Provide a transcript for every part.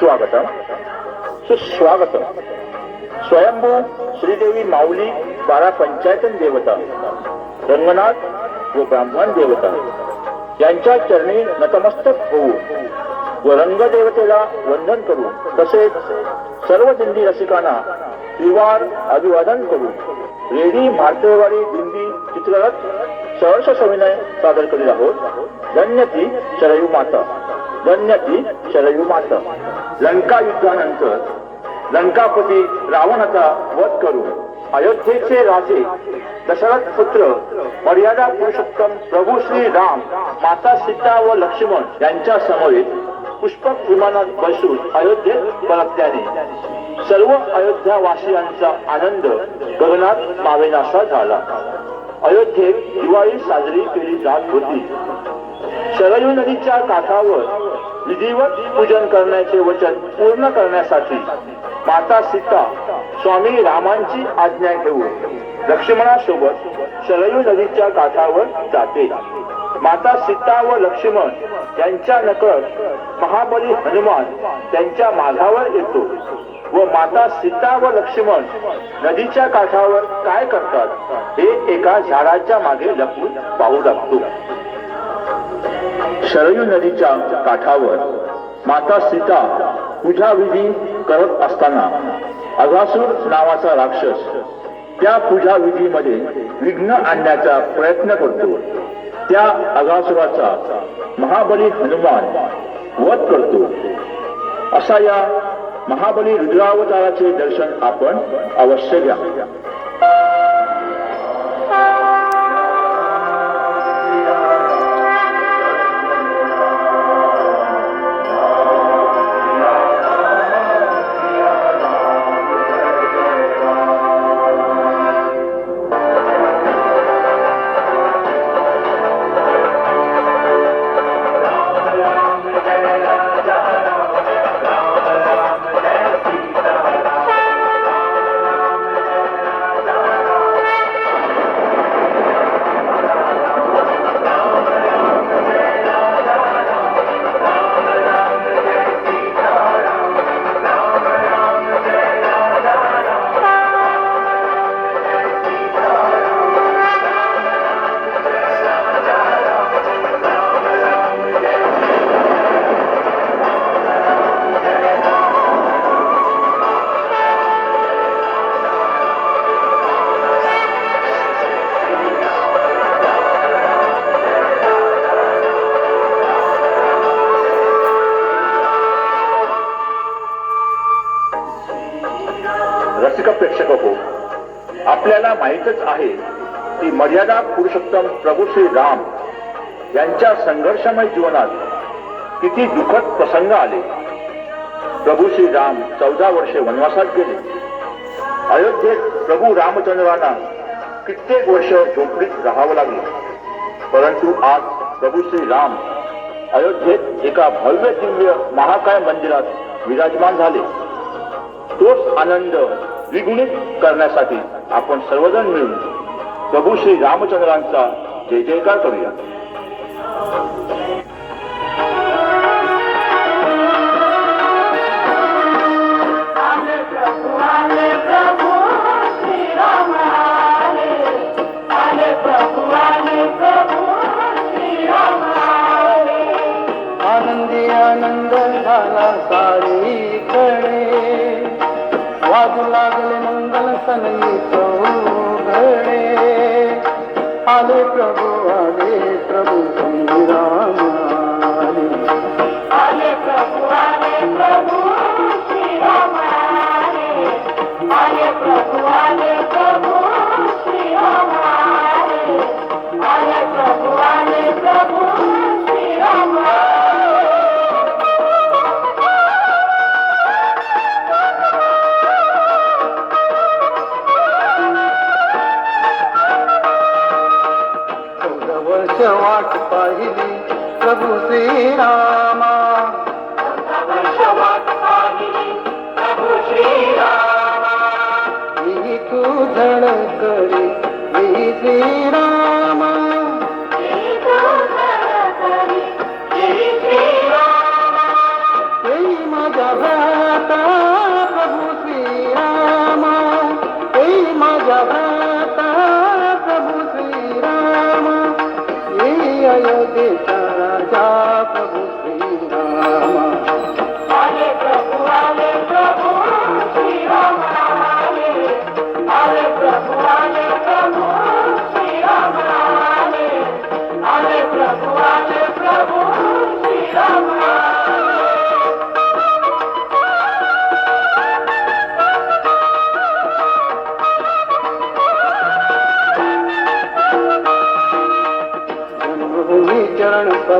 सुस्वागतम सुस्वागतम स्वयंभू श्रीदेवी माऊली बारा पंचायतन देवता रंगनाथ व ब्राह्मण देवता यांच्या चरणी नतमस्तक होऊ व रंगदेवतेला वंदन करू तसेच सर्व दिंडी रसिकांना त्रिवार अभिवादन करू रेडी मार्तेवाडी दिंडी चित्ररथ सहर्ष सविनय सादर करीत आहोत. धन्य ती शरयू माता. धन्य ती शरयू माता. लंका युद्धानंतर लंकापती रावणाचा वध करून अयोध्येचे राजे दशरथ पुत्र मर्यादा पुरुषोत्तम प्रभू श्री राम माता सीता व लक्ष्मण यांच्या समवेत पुष्पक विमानात बसून अयोध्येत परतल्याने सर्व अयोध्या वासियांचा आनंद गगनात मावेनासा झाला. अयोध्येत दिवाळी साजरी केली जात होती. शरयू नदीच्या काठावर विधिवत पूजन करण्याचे वचन पूर्ण करण्यासाठी माता सीता स्वामी रामांची आज्ञा घेऊन लक्ष्मणासोबत शरयू नदीच्या काठावर जाते. माता सीता व लक्ष्मण यांच्या नकळत महाबली हनुमान त्यांच्या माघावर येतो व माता सीता व लक्ष्मण नदीच्या काठावर काय करतात हे एका झाडाच्या मागे लपून पाहू लागतो. शरयू नदीच्या काठावर माता सीता पूजा विधी करत असताना अघासूर नावाचा राक्षस त्या पूजा विधीमध्ये विघ्न आणण्याचा प्रयत्न करतो. त्या अघासुराचा महाबली हनुमान वध करतो. असा या महाबली रुद्रावताराचे दर्शन आपण अवश्य घ्या. मर्यादा पुरुषोत्तम प्रभू श्री राम यांच्या संघर्षमय जीवनात किती दुःखद प्रसंग आले. प्रभू श्री राम चौदा वर्षे वनवासात गेले. अयोध्येत प्रभू रामचंद्रांना कित्येक वर्ष झोपडीत राहावं लागलं. परंतु आज प्रभू श्री राम अयोध्येत एका भव्य दिव्य महाकाय मंदिरात विराजमान झाले. तोच आनंद द्विगुणित करण्यासाठी आपण सर्वजण मिळून प्रभू श्री रामचंद्रांचा जय जयकार करूया. आले प्रभु आले प्रभु श्री राम आले. आले प्रभु आले प्रभु श्री राम आले. आनंदी आनंद झाला सारीकडे. वाजू लागले मंगल सनई प्रभु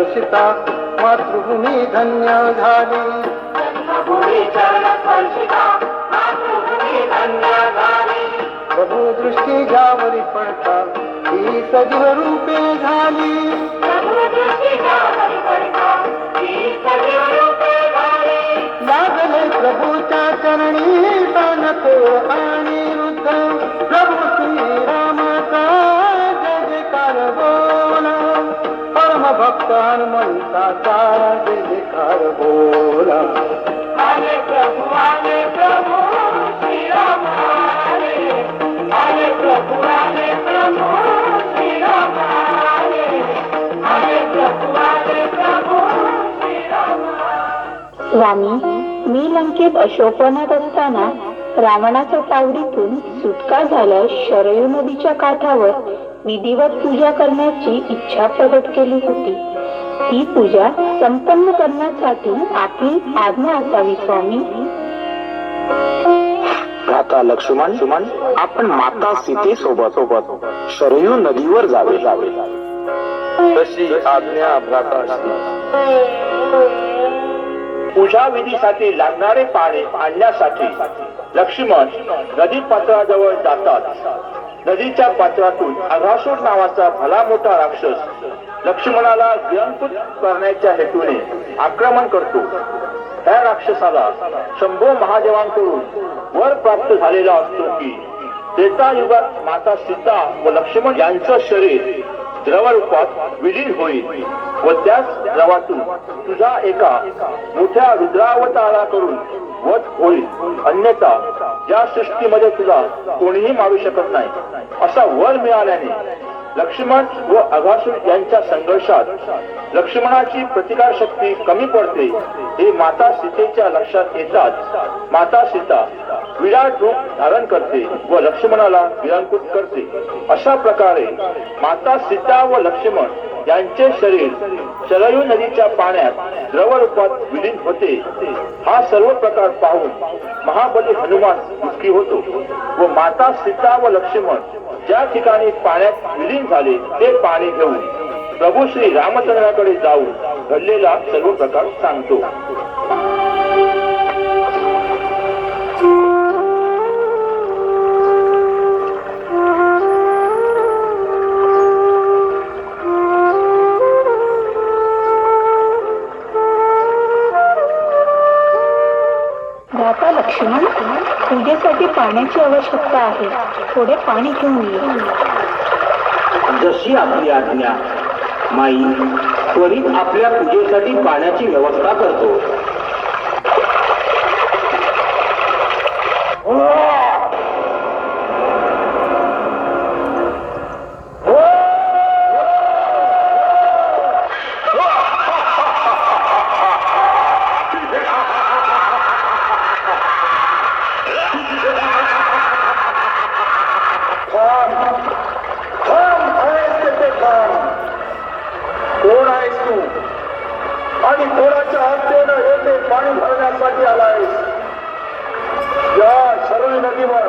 स्पर्शिता मातृभूमी धन्य झाली. प्रभू दृष्टी ज्यावरी पडता ही ही सजीव रूपे झाली. लागले प्रभूच्या चरणी जयकार बोला. आले प्रभू आले प्रभू श्रीराम आले आले प्रभू आले प्रभू श्रीराम आले आले प्रभू आले प्रभू श्रीराम स्वामी मी लंकेत अशोकवनात असताना रावणाच्या तावडीतून सुटका झाल्यास शरयू नदीच्या काठावर विधिवत पूजा करण्याची इच्छा प्रकट केली होती. ही पूजा संपन्न करण्यासाठी आपली आज्ञा असावी स्वामी. आता लक्ष्मण सुमन आपण माता सीते सोबत सोबत शरयू नदीवर जावे. जावे तशी आज्ञा भ्राता पूजा विधीसाठी लागणारे पाणी आणण्यासाठी लक्ष्मण नदी पात्राजवळ जातात. नदीच्या पात्रातून अघासूर नावाचा भला मोठा राक्षस लक्ष्मणाला गिळंकृत करण्याच्या हेतूने आक्रमण करतो. त्या राक्षसाला शंभो महादेवांकडून वर प्राप्त झालेला असतो की त्रेता युगात माता सीता व लक्ष्मण यांचं शरीर द्रव रूपात विलीन होईल व त्याच द्रवातून तुझा एका मोठ्या रुद्रावताराकडून वध होईल. अन्यथा या सृष्टीमध्ये तुला कोणीही मारू शकत नाही. असा वर मिळाल्याने लक्ष्मण व अघासूर यांच्या संघर्षात लक्ष्मणाची प्रतिकार शक्ती कमी पडते हे माता सीतेच्या लक्षात येताच माता सीता विराट रूप धारण करते व लक्ष्मणाला विरांकुट करते. अशा प्रकारे माता सीता व लक्ष्मण यांचे शरीर शरयू नदीच्या पाण्यात द्रव रूपात विलीन होते. हा सर्व प्रकार पाहून महाबली हनुमान दुःखी होतो व माता सीता व लक्ष्मण ज्या ठिकाणी पाण्यात विलीन झाले ते पाणी घेऊन प्रभू श्री रामचंद्राकडे जाऊन घडलेला सर्व प्रकार सांगतो. पाण्याची आवश्यकता आहे. थोडे पाणी घेऊन ये. जशी आपली आज्ञा माई त्वरित आपल्या पूजेसाठी पाण्याची व्यवस्था करतो कोण आहेस तू आणि कोणाच्या हत्येनं येथे पाणी भरण्यासाठी आलायस या शरळ नदीवर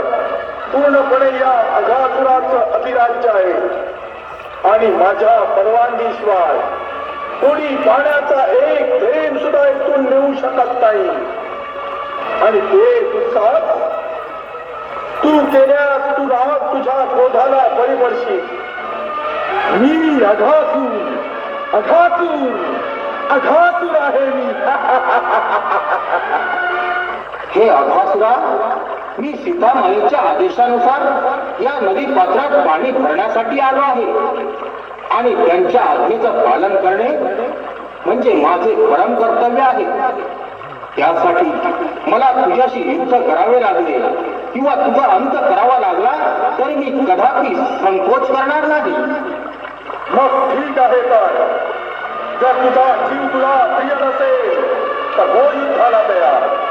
पूर्णपणे या अघासुराचं अधिराज्य आहे. आणि माझ्या परवानगीशिवाय कोणी पाण्याचा एक थेंब सुद्धा इथून नेऊ शकत नाही. आणि ते दुःखात तू केल्यास तू राहत तुझ्या क्रोधाला बळी पडशील मी अघातूर अघातूर अघासूर आहे मी. हे अघासुरा मी सीतामाईच्या आदेशानुसार या नदी पात्रात पाणी भरण्यासाठी आलो आहे. आणि त्यांच्या आज्ञेचं पालन करणे म्हणजे माझे परम कर्तव्य आहे. त्यासाठी मला तुझ्याशी युद्ध करावे लागले किंवा तुझा अंत करावा लागला तरी मी कदापि संकोच करणार नाही. मग ठीक आहे तर. जर तुझा जीव तुला प्रिय नसेल तर हो युद्धाला तयार.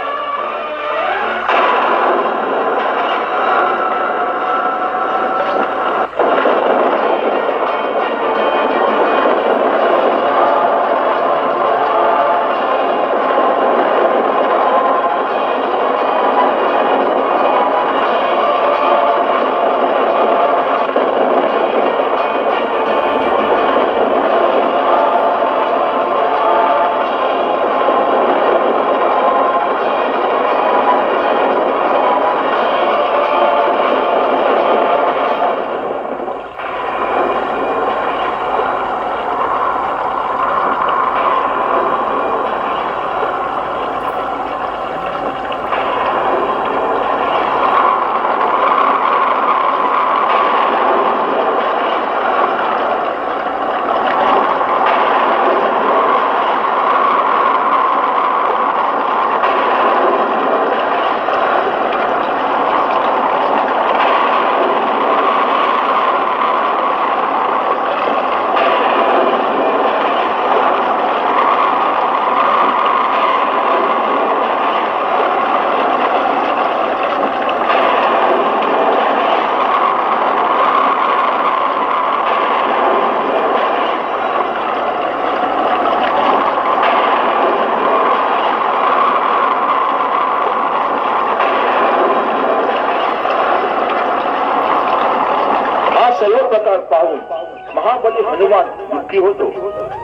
हनुमान दुःखी होतो.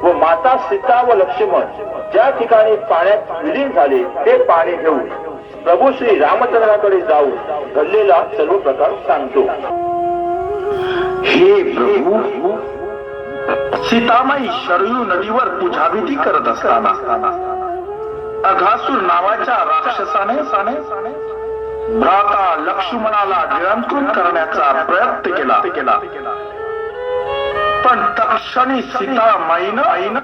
व माता सीता व लक्ष्मण ज्या ठिकाणी पाण्यात विलीन झाले ते पाणी घेऊन प्रभू श्री रामचंद्राकडे जाऊन घडलेला सर्व प्रकार सांगतो. हे प्रभू सीतामाई शरयू नदीवर पूजाविधी करत असताना अघासूर नावाच्या राक्षसाने साने भ्राता लक्ष्मणाला नियंत्रण करण्याचा प्रयत्न केला केला. पण तक्षणी सीतामाईनं आईन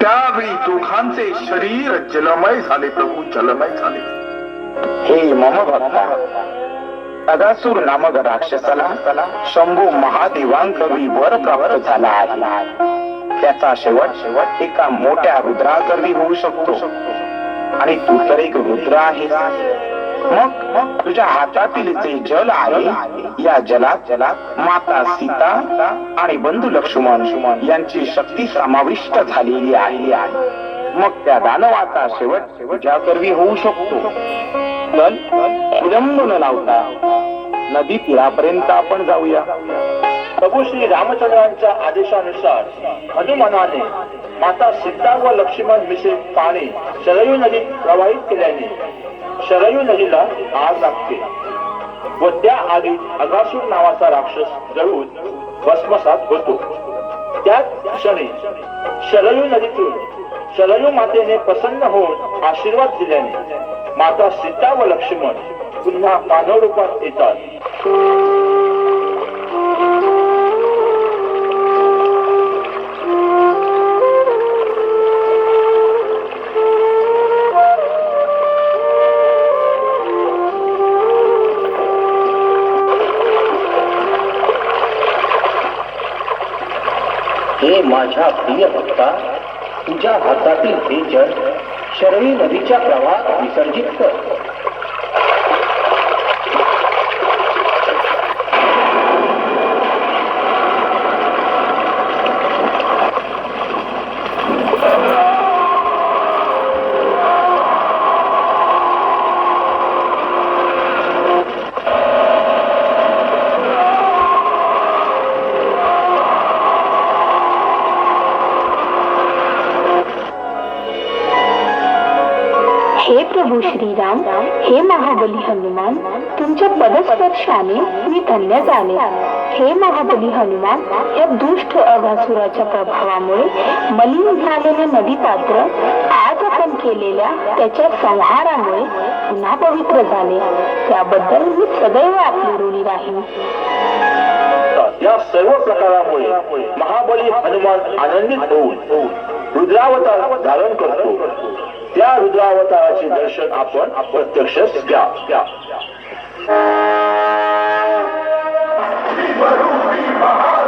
त्यावेळी दोघांचे शरीर जलमय झाले प्रभू जलमय झाले. हे मम भक्ता अगासूर नामक राक्षसाला शंभू महादेवांकवी वर प्राप्त झाला आहे. त्याचा शेवट शेवट एका मोठ्या रुद्राकरवी होऊ शकतो. आणि तू तर एक रुद्र आहे मग मग तुझ्या हातातील जे जल आहे या जलात जलात माता सीता आणि बंधू लक्ष्मण यांची शक्ती समाविष्ट झालेली आहे. मग त्या दानवाचा शेवट तुझ्या करवी होऊ शकतो. चल विलंब न लावता. नदी तीरापर्यंत आपण जाऊया. प्रभू श्री रामचंद्रांच्या आदेशानुसार हनुमानाने माता सीता व लक्ष्मण मिसे पाणी शरयू नदीत प्रवाहित केल्याने शरयू नदीला आग लागते व त्या आगीत अगासूर नावाचा राक्षस जळून भस्मसात होतो. त्याच क्षणी शरयू नदीतून शरयू मातेने प्रसन्न होऊन आशीर्वाद दिल्याने माता सीता व लक्ष्मण पुन्हा मानव रूपात येतात. माझ्या प्रिय भक्ता तुझ्या हातातील हे जल शरयू नदीच्या प्रवाहात विसर्जित कर. पदस्पर्शाने मी धन्य झाले. हे महाबली हनुमान या दुष्ट अभासुराच्या प्रभावामुळे मलिन झालेले नदी पात्र आज आपण केलेल्या त्याच्या संहारामुळे पुन्हा पवित्र झाले. त्याबद्दल मी सदैव आपली ऋणी राहीन. या सर्व प्रकारामुळे महाबली हनुमान आनंदित होऊन रुद्रावतार धारण करतो. त्या रुद्रावताराचे दर्शन आपण प्रत्यक्ष घ्या. 啊一百六十一块啊